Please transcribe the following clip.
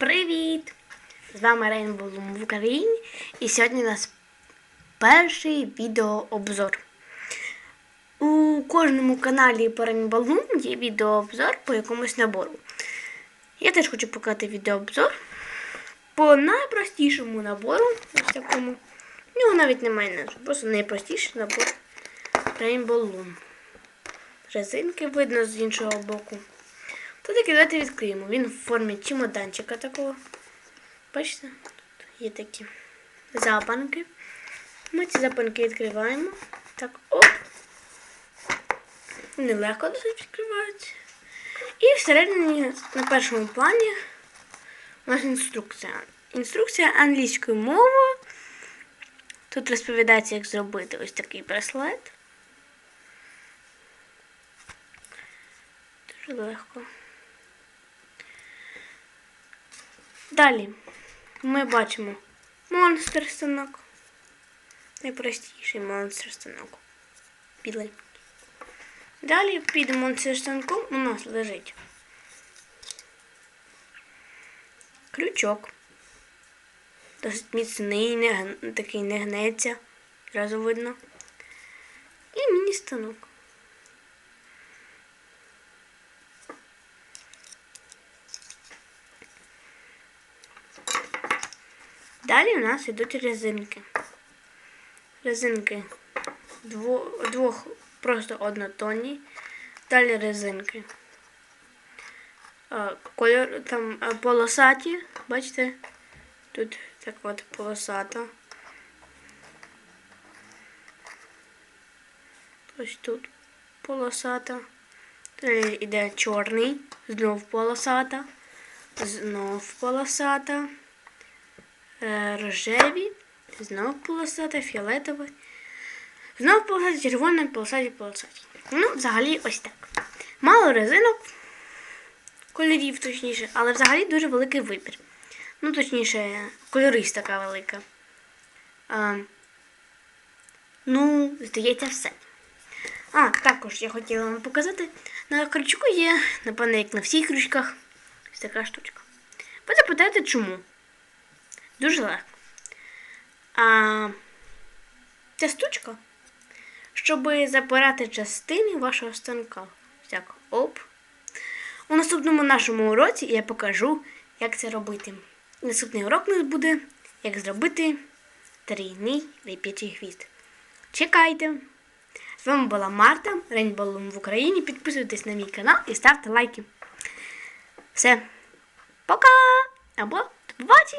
Привіт! З вами Rainbow Loom в Україні і сьогодні у нас перший відеообзор. У кожному каналі по Loom є відеообзор по якомусь набору. Я теж хочу показати відеообзор по найпростішому набору. Ось такому. В нього навіть немає назви, просто найпростіший набор Rainbow Loom. Резинки видно з іншого боку. То таки давайте відкриємо. Він в формі чемоданчика такого. Бачите? Тут є такі запанки. Ми ці запанки відкриваємо. Так, оп. Вони легко досить відкриваються. І всередині на першому плані у нас інструкція. Інструкція англійською мовою. Тут розповідається, як зробити ось такий браслет. Дуже легко. Далі ми бачимо монстр станок. Найпростіший монстр станок. Білий. Далі під монстр станком у нас лежить крючок. Досить міцний, не, такий не гнеться. Зразу видно. І міні-станок. Далі у нас йдуть резинки. Резинки дво, двох просто однотонні. Далі резинки. Кольор там полосаті, бачите? Тут так от полосата. Ось тут полосата. Далі йде чорний, знов полосата, знов полосата рожеві, знов полосата, фіолетова, знов полосата, червона, полосаті, полосаті. Ну, взагалі ось так. Мало резинок, кольорів точніше, але взагалі дуже великий вибір. Ну, точніше, кольорист така велика. А, ну, здається, все. А, також я хотіла вам показати. На крючку є, напевно, як на всіх крючках, ось така штучка. Ви запитаєте, чому? Дуже легко. А ця штучка, щоб запирати частини вашого станка. Так, оп. У наступному нашому уроці я покажу, як це робити. Наступний урок у нас буде, як зробити трійний реп'ячий хвіст. Чекайте! З вами була Марта, Loom в Україні. Підписуйтесь на мій канал і ставте лайки. Все. Пока! Або до побачення!